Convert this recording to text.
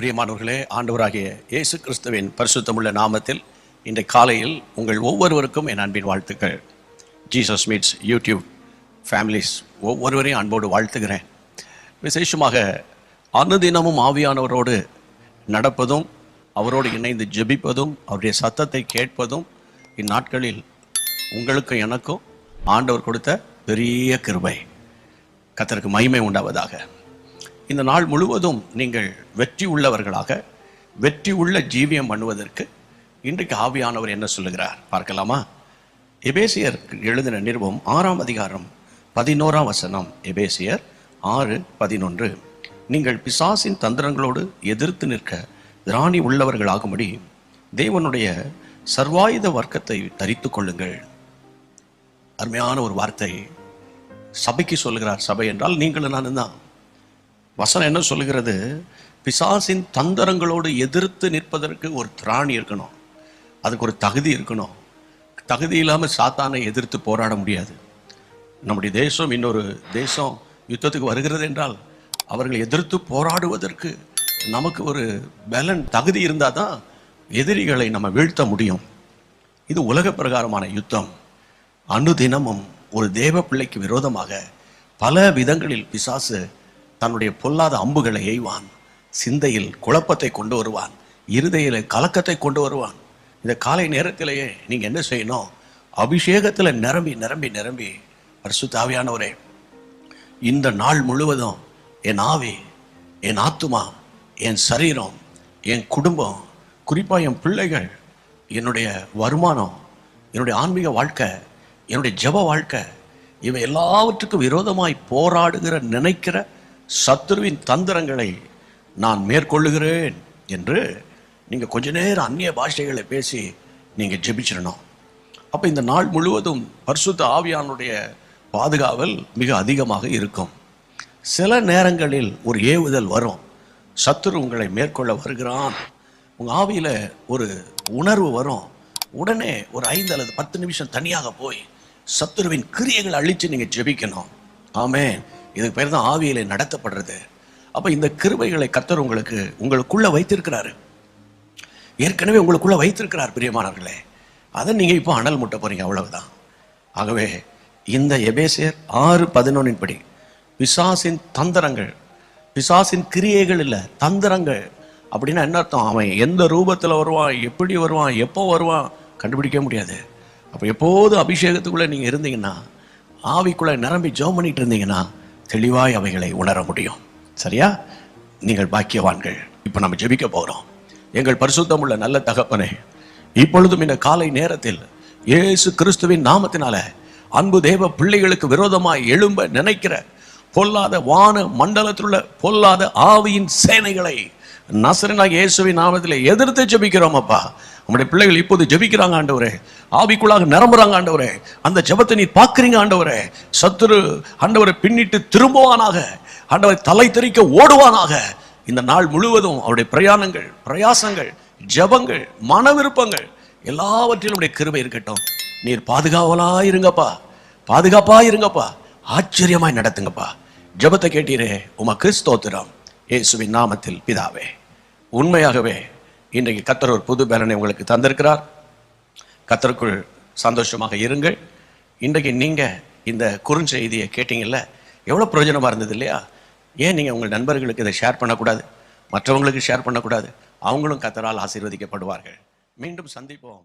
பிரியமானவர்களே ஆண்டவராகிய இயேசு கிறிஸ்துவின் பரிசுத்தமுள்ள நாமத்தில் இன்றைய காலையில் உங்கள் ஒவ்வொருவருக்கும் என் அன்பின் வாழ்த்துக்கள். ஜீசஸ் மீட்ஸ் யூடியூப் ஃபேமிலிஸ் ஒவ்வொருவரையும் அன்போடு வாழ்த்துகிறேன். விசேஷமாக அனுதினமும் ஆவியானவரோடு நடப்பதும் அவரோடு இணைந்து ஜெபிப்பதும் அவருடைய சத்தத்தை கேட்பதும் இந்நாட்களில் உங்களுக்கும் எனக்கும் ஆண்டவர் கொடுத்த பெரிய கிருபை. கத்தருக்கு மகிமை உண்டாவதாக. இந்த நாள் முழுவதும் நீங்கள் வெற்றி உள்ளவர்களாக வெற்றி உள்ள ஜீவியம் பண்ணுவதற்கு இன்றைக்கு ஆவியானவர் என்ன சொல்லுகிறார் பார்க்கலாமா? எபேசியர் எழுதின நிறுவம் ஆறாம் அதிகாரம் பதினோராம் வசனம். எபேசியர் ஆறு பதினொன்று. நீங்கள் பிசாசின் தந்திரங்களோடு எதிர்த்து நிற்க திராணி உள்ளவர்களாகும்படி தேவனுடைய சர்வாயுத வர்க்கத்தை தரித்து கொள்ளுங்கள். அருமையான ஒரு வார்த்தை சபைக்கு சொல்லுகிறார் சபை என்றால் நீங்களும் நானும் தான் வசனம் என்ன சொல்லுகிறது? பிசாசின் தந்திரங்களோடு எதிர்த்து நிற்பதற்கு ஒரு திராணி இருக்கணும். அதுக்கு ஒரு தகுதி இருக்கணும். தகுதி இல்லாமல் சாத்தானை எதிர்த்து போராட முடியாது. நம்முடைய தேசம் இன்னொரு தேசம் யுத்தத்துக்கு வருகிறது என்றால் அவர்களை எதிர்த்து போராடுவதற்கு நமக்கு ஒரு பலன் தகுதி இருந்தால் தான் எதிரிகளை நம்ம வீழ்த்த முடியும். இது உலக பிரகாரமான யுத்தம். அனுதினமும் ஒரு தேவ பிள்ளைக்கு விரோதமாக பல விதங்களில் பிசாசு தன்னுடைய பொல்லாத அம்புகளை எய்வான். சிந்தையில் குழப்பத்தை கொண்டு வருவான். இருதையில் கலக்கத்தை கொண்டு வருவான். இந்த காலை நேரத்திலேயே நீங்கள் என்ன செய்யணும்? அபிஷேகத்தில் நிரம்பி நிரம்பி நிரம்பி பரிசுத்தாவியானவரே இந்த நாள் முழுவதும் என் ஆவி என் ஆத்துமா என் சரீரம் என் குடும்பம் குறிப்பாக என் பிள்ளைகள் என்னுடைய வருமானம் என்னுடைய ஆன்மீக வாழ்க்கை என்னுடைய ஜெப வாழ்க்கை இவை எல்லாவற்றுக்கும் விரோதமாய் போராடுகிற நினைக்கிற சத்துருவின் தந்திரங்களை நான் மேற்கொள்ளுகிறேன் என்று நீங்கள் கொஞ்ச நேரம் அந்நிய பாஷைகளை பேசி நீங்கள் ஜெபிச்சிடணும். அப்போ இந்த நாள் முழுவதும் பரிசுத்த ஆவியானுடைய பாதுகாவல் மிக அதிகமாக இருக்கும். சில நேரங்களில் ஒரு ஏவுதல் வரும். சத்துரு உங்களை மேற்கொள்ள வருகிறான். உங்கள் ஆவியில் ஒரு உணர்வு வரும். உடனே ஒரு ஐந்து அல்லது பத்து நிமிஷம் தனியாக போய் சத்துருவின் கிரியைகளை அழித்து நீங்கள் ஜெபிக்கணும். ஆமே இதுக்கு பேர் தான் ஆவியிலே நடத்தப்படுறது. அப்போ இந்த கிருபைகளை கத்தர் உங்களுக்கு உங்களுக்குள்ளே வைத்திருக்கிறாரு. ஏற்கனவே உங்களுக்குள்ளே வைத்திருக்கிறார் பிரியமானவர்களே. அதை நீங்கள் இப்போ அனல் முட்ட போகிறீங்க அவ்வளவுதான். ஆகவே இந்த எபேசியர் ஆறு பதினொன்னின் படி பிசாசின் தந்திரங்கள் பிசாசின் கிரியைகள் இல்லை தந்திரங்கள். அப்படின்னா என்ன அர்த்தம்? அவன் எந்த ரூபத்தில் வருவான் எப்படி வருவான் எப்போ வருவான் கண்டுபிடிக்க முடியாது. அப்போ எப்போது அபிஷேகத்துக்குள்ளே நீங்கள் இருந்தீங்கன்னா ஆவிக்குள்ளே நிரம்பி ஜோம் பண்ணிகிட்டு இருந்தீங்கன்னா தெளிவாய் அவைகளை உணர முடியும். சரியா? நீங்கள் பாக்கியவான்கள். இப்போ நம்ம ஜெபிக்க போகிறோம் எங்கள் பரிசுத்தம் உள்ள நல்ல தகப்பனே இப்பொழுதும் இந்த காலை நேரத்தில் இயேசு கிறிஸ்துவின் நாமத்தினால அன்பு தேவ பிள்ளைகளுக்கு விரோதமாய் எழும்ப நினைக்கிற பொல்லாத வான மண்டலத்தில் உள்ள பொல்லாத ஆவியின் சேனைகளை நசரனாக இயேசுவின் நாமத்தில் எதிர்த்து ஜபிக்கிறோம் அப்பா. நம்முடைய பிள்ளைகள் இப்போது ஜபிக்கிறாங்க ஆண்டவரே. ஆவிக்குள்ளாக நிரம்புறாங்க ஆண்டவரே. அந்த ஜெபத்தை நீ பார்க்குறீங்க ஆண்டவரே. சத்துரு ஆண்டவரை பின்னிட்டு திரும்புவானாக. ஆண்டவரை தலை தெறிக்க ஓடுவானாக. இந்த நாள் முழுவதும் அவருடைய பிரயாணங்கள் பிரயாசங்கள் ஜெபங்கள் மன விருப்பங்கள் எல்லாவற்றிலும் உடைய கிருபை இருக்கட்டும். நீர் பாதுகாவலா இருங்கப்பா பாதுகாப்பா இருங்கப்பா ஆச்சரியமாய் நடத்துங்கப்பா. ஜெபத்தை கேட்டீரே உமக்கு ஸ்தோத்திரம். இயேசுவின் நாமத்தில் பிதாவே. உண்மையாகவே இன்றைக்கு கத்தர் ஒரு புது பலனை உங்களுக்கு தந்திருக்கிறார். கத்தருக்குள் சந்தோஷமாக இருங்கள். இன்றைக்கு நீங்கள் இந்த குறுஞ்செய்தியை கேட்டீங்கல்ல எவ்வளோ பிரயோஜனமாக இருந்தது இல்லையா? ஏன் நீங்கள் உங்கள் நண்பர்களுக்கு இதை ஷேர் பண்ணக்கூடாது? மற்றவங்களுக்கு ஷேர் பண்ணக்கூடாது? அவங்களும் கத்தரால் ஆசீர்வதிக்கப்படுவார்கள். மீண்டும் சந்திப்போம்.